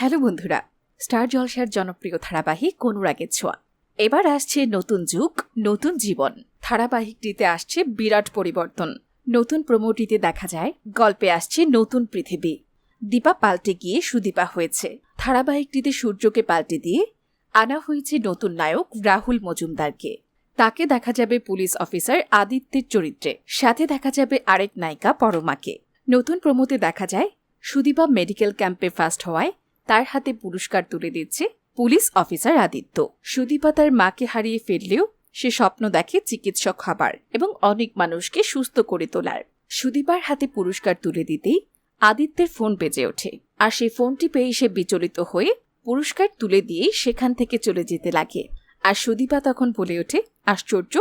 Hello বন্ধুরা, star জলসার জনপ্রিয় ধারাবাহিক অনুরাগের ছোঁয়া। এবার আসছে নতুন যুগ, নতুন জীবন। ধারাবাহিকটিতে আসছে বিরাট পরিবর্তন। নতুন প্রমোটিতে দেখা যায়, গল্পে আসছে নতুন পৃথিবী। দীপা পাল্টে গিয়ে সুদীপা হয়েছে। ধারাবাহিকটিতে সূর্যকে পাল্টে দিয়ে আনা হয়েছে নতুন নায়ক রাহুল মজুমদারকে। তাকে দেখা যাবে পুলিশ অফিসার আদিত্যের চরিত্রে। সাথে দেখা যাবে আরেক নায়িকা পরমাকে। নতুন প্রমোতে দেখা যায়, সুদীপা মেডিকেল ক্যাম্পে ফার্স্ট হওয়ায় তার হাতে পুরস্কার তুলে দিচ্ছে পুলিশ অফিসার আদিত্য। সুদীপা তার মাকে হারিয়ে ফেললেও সে স্বপ্ন দেখে চিকিৎসক হবার এবং অনেক মানুষকে সুস্থ করে তোলার। সুদীপার হাতে পুরস্কার তুলে দিতেই আদিত্যের ফোন বেজে ওঠে আর সেই ফোনটি পেয়ে সে বিচলিত হয়ে পুরস্কার তুলে দিয়েই সেখান থেকে চলে যেতে লাগে। আর সুদীপা তখন বলে ওঠে, আশ্চর্য,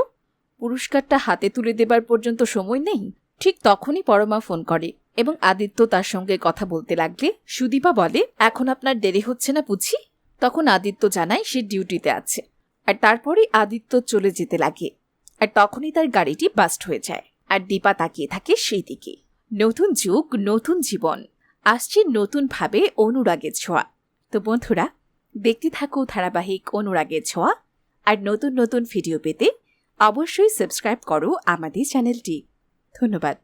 পুরস্কারটা হাতে তুলে দেবার পর্যন্ত সময় নেই? ঠিক তখনই পরমা ফোন করে। এবং আদিত্য তার সঙ্গে কথা বলতে লাগলে সুদীপা বলে, এখন আপনার দেরি হচ্ছে না বুঝি? তখন আদিত্য জানায় সে ডিউটিতে আছে। আর তারপরেই আদিত্য চলে যেতে লাগে। আর তখনই তার গাড়িটি বাস্ট হয়ে যায়। আর দীপা তাকিয়ে থাকে সেই দিকে। নতুন যুগ, নতুন জীবন। আসছে নতুনভাবে অনুরাগের ছোঁয়া। তো বন্ধুরা, দেখতে থাকো ধারাবাহিক অনুরাগের ছোঁয়া। আর নতুন নতুন ভিডিও পেতে অবশ্যই সাবস্ক্রাইব করো আমাদের চ্যানেলটি। ধন্যবাদ।